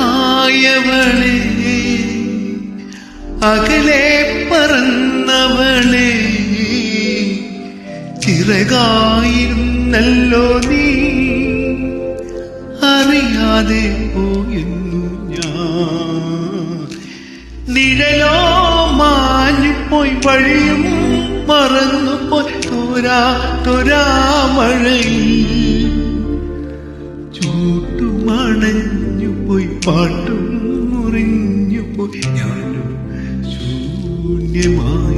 ആകാശമായവളെ അകലെ പറന്നവളെ ചിറകായിരുന്നല്ലോ നീ. അറിയാതെ പോയുന്നു ഞാൻ. നിഴലോ മാഞ്ഞുപോയി വഴിയും മറന്നുപോയി പോയി തോരാ മഴയിൽ ചൂട്ടുമണഞ്ഞു പോയി പാട്ടും മുറിഞ്ഞു പോയി ഞാനും ശൂന്യമായി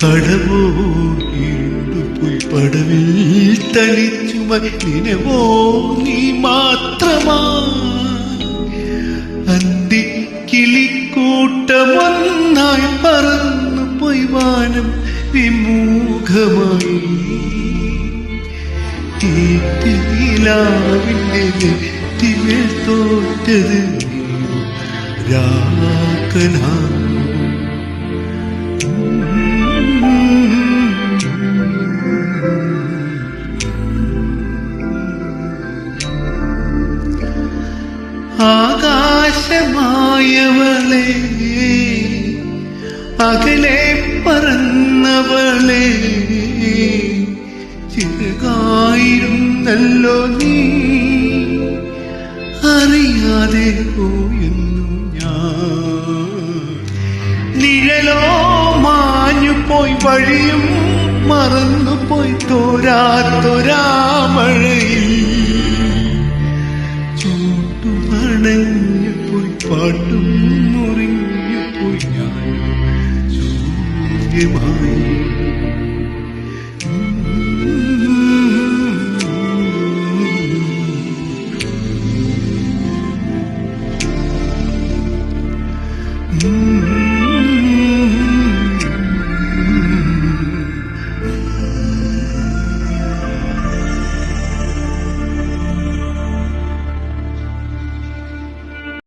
കടവോ ഇരുണ്ടുപോയി പടവിൽ തളിച്ചു നിനവോ നീ മാത്രമാ. അന്തി കിളിക്കൂട്ടമൊന്നായി പറന്നു പോയി വാനം വിമൂഖമായി. തീരാവിന്റെ നെറ്റിമേൽ തോറ്റത് രാക്കനാ ആകാശമായവളെ അകലെ പറന്നവളെ ചിറകായിരുന്നല്ലോ നീ. അറിയാതെ പോയുന്നു ഞാൻ. നിഴലോ മാഞ്ഞു പോയി വഴിയും മറന്നു പോയി തോരാ പാട്ടും മുറിഞ്ഞു പോയി ഞാൻ ശൂന്യമായി